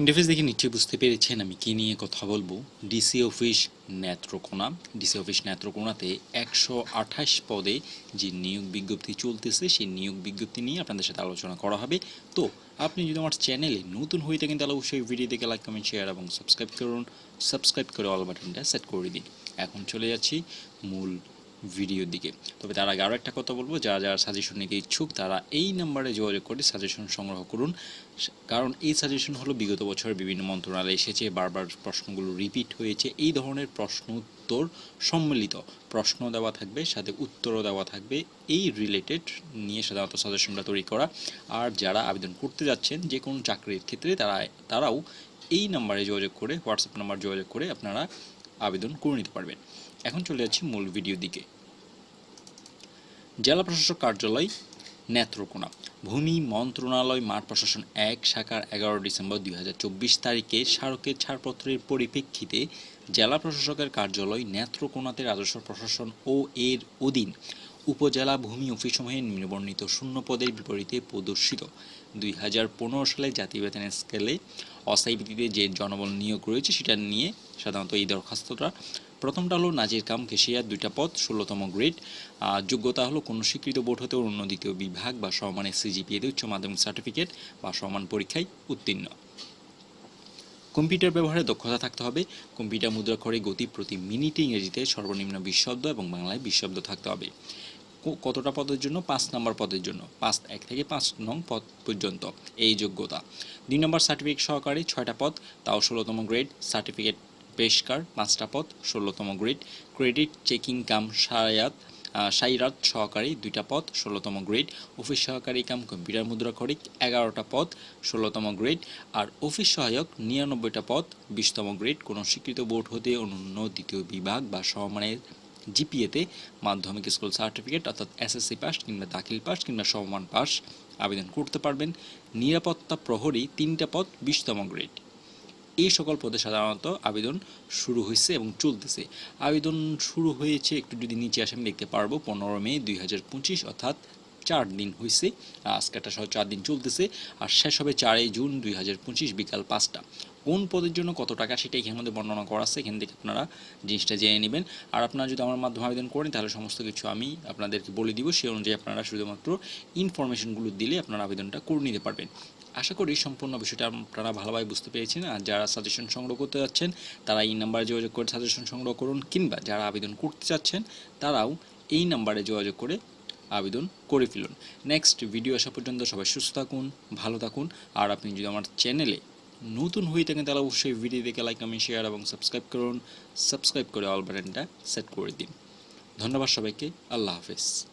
Interface দেখে নিশ্চয়ই বুঝতে পেরেছেন আমি কী নিয়ে কথা বলব। DC office Netrokona DC office নেত্রকোনাতে একশো আঠাশ পদে যে নিয়োগ বিজ্ঞপ্তি চলতেছে, সেই নিয়োগ বিজ্ঞপ্তি নিয়ে আপনাদের সাথে আলোচনা করা হবে। তো আপনি যদি আমার চ্যানেলে নতুন হয়ে থাকেন, তাহলে অবশ্যই ভিডিও দেখে লাইক কমেন্ট শেয়ার এবং সাবস্ক্রাইব করুন। সাবস্ক্রাইব করে অল বাটনটা সেট করে দিন। এখন চলে যাচ্ছি মূল ভিডিওর দিকে। তবে তার আগে আরও একটা কথা বলব, যারা যারা সাজেশন নিতে ইচ্ছুক, তারা এই নাম্বারে যোগাযোগ করে সাজেশন সংগ্রহ করুন। কারণ এই সাজেশন হলো বিগত বছর বিভিন্ন মন্ত্রণালয়ে এসেছে, বারবার প্রশ্নগুলো রিপিট হয়েছে। এই ধরনের প্রশ্ন উত্তর সম্মিলিত। প্রশ্ন দেওয়া থাকবে, সাথে উত্তরও দেওয়া থাকবে। এই রিলেটেড নিয়ে সাধারণত সাজেশনটা তৈরি করা। আর যারা আবেদন করতে যাচ্ছেন যে কোনো চাকরির ক্ষেত্রে, তারা, তারাও এই নাম্বারে যোগাযোগ করে হোয়াটসঅ্যাপ নাম্বার যোগাযোগ করে আপনারা আবেদন করে নিতে পারবেন। এখন চলে যাচ্ছি মূল ভিডিও দিকে। জেলা প্রশাসক কার্যালয়, নেত্রকোনা। ভূমি মন্ত্রণালয়, মাঠ প্রশাসন এক, শাখার এগারো ডিসেম্বর দুই চব্বিশ তারিখে স্মারকের ছাড়পত্রের পরিপ্রেক্ষিতে জেলা প্রশাসকের কার্যালয়, নেত্রকোনাতে রাজস্ব প্রশাসন ও এর অধীন উপজেলা ভূমি অফিসমূহে নিম্নবর্ণিত শূন্য পদের বিপরীতে প্রদর্শিত। দুই হাজার পনেরো সালে জাতীয় বেতনের স্কেলে অস্থায়ী ভিত্তিতে যে জনবল নিয়োগ রয়েছে সেটা নিয়ে সাধারণত এই দরখাস্তটা। প্রথমটা হলো নাজির কাম কেশিয়ার দুইটা পদ, ষোলোতম গ্রেড। যোগ্যতা হলো কোনো স্বীকৃত বোর্ড হতে অন্য দ্বিতীয় বিভাগ বা সমানের সিজিপিএতে উচ্চ মাধ্যমিক সার্টিফিকেট বা সমান পরীক্ষায় উত্তীর্ণ। কম্পিউটার ব্যবহারে দক্ষতা থাকতে হবে। কম্পিউটার মুদ্রাক্ষরে গতি প্রতি মিনিটে ইংরেজিতে সর্বনিম্ন বিশ শব্দ এবং বাংলায় বিশ শব্দ থাকতে হবে। কতটা পদের জন্য, পাঁচ নম্বর পদের জন্য। পাঁচ, এক থেকে পাঁচ নং পদ পর্যন্ত এই যোগ্যতা। দুই নম্বর সার্টিফিকেট সহকারে, ছয়টা পদ, তাও ষোলোতম গ্রেড সার্টিফিকেট পেশকার, পাঁচটা পদ, ষোলোতম গ্রেড ক্রেডিট চেকিং কাম সায়াত সাইরাত সহকারী, দুইটা পদ, ষোলোতম গ্রেড অফিস সহকারী কাম কম্পিউটার মুদ্রাক্ষরিক এগারোটা পদ, ষোলোতম গ্রেড আর অফিস সহায়ক নিরানব্বইটা পদ, বিশতম গ্রেড কোনো স্বীকৃত বোর্ড হতে অনন্য দ্বিতীয় বিভাগ বা সমমানের জিপিএতে মাধ্যমিক স্কুল সার্টিফিকেট, অর্থাৎ এসএসসি পাস কিংবা দাখিল পাস কিংবা সমমান পাস আবেদন করতে পারবেন। নিরাপত্তা প্রহরী তিনটা পদ, বিশতম গ্রেড। এই সকল পদে সাধারণত আবেদন শুরু হয়েছে এবং চলতেছে। আবেদন শুরু হয়েছে, একটু যদি নিচে আসে আমি দেখতে পারব, পনেরো মে দুই হাজার পঁচিশ, অর্থাৎ চার দিন হয়েছে। আজকেটা সহ চার দিন চলতেছে, আর শেষ হবে চারই জুন দুই হাজার পঁচিশ, বিকাল পাঁচটা। কোন পদের জন্য কত টাকা সেটা এখানের মধ্যে বর্ণনা করা আছে, এখান থেকে আপনারা জিনিসটা জেনে নেবেন। আর আপনারা যদি আমার মাধ্যমে আবেদন করেন, তাহলে সমস্ত কিছু আমি আপনাদেরকে বলে দিব সেই অনুযায়ী আপনারা শুধুমাত্র ইনফরমেশনগুলো দিলে আপনারা আবেদনটা করে নিতে পারবেন। আশা করি সম্পূর্ণ বিষয়টা আপনারা ভালোভাবে বুঝতে পেরেছেন। আর যারা সাজেশন সংগ্রহ করতে যাচ্ছেন, তারা এই নাম্বারে যোগাযোগ করে সাজেশন সংগ্রহ করুন, কিংবা যারা আবেদন করতে চাচ্ছেন, তারাও এই নাম্বারে যোগাযোগ করে আবেদন করে ফেলুন। নেক্সট ভিডিও আসা পর্যন্ত সবাই সুস্থ থাকুন, ভালো থাকুন। আর আপনি যদি আমার চ্যানেলে নতুন হয়ে থাকেন তাহলে অবশ্যই ভিডিও দেখে লাইক কমেন্ট শেয়ার এবং সাবস্ক্রাইব করুন। সাবস্ক্রাইব করে অল বাটনটা সেট করে দিন। ধন্যবাদ সবাইকে। আল্লাহ হাফেজ।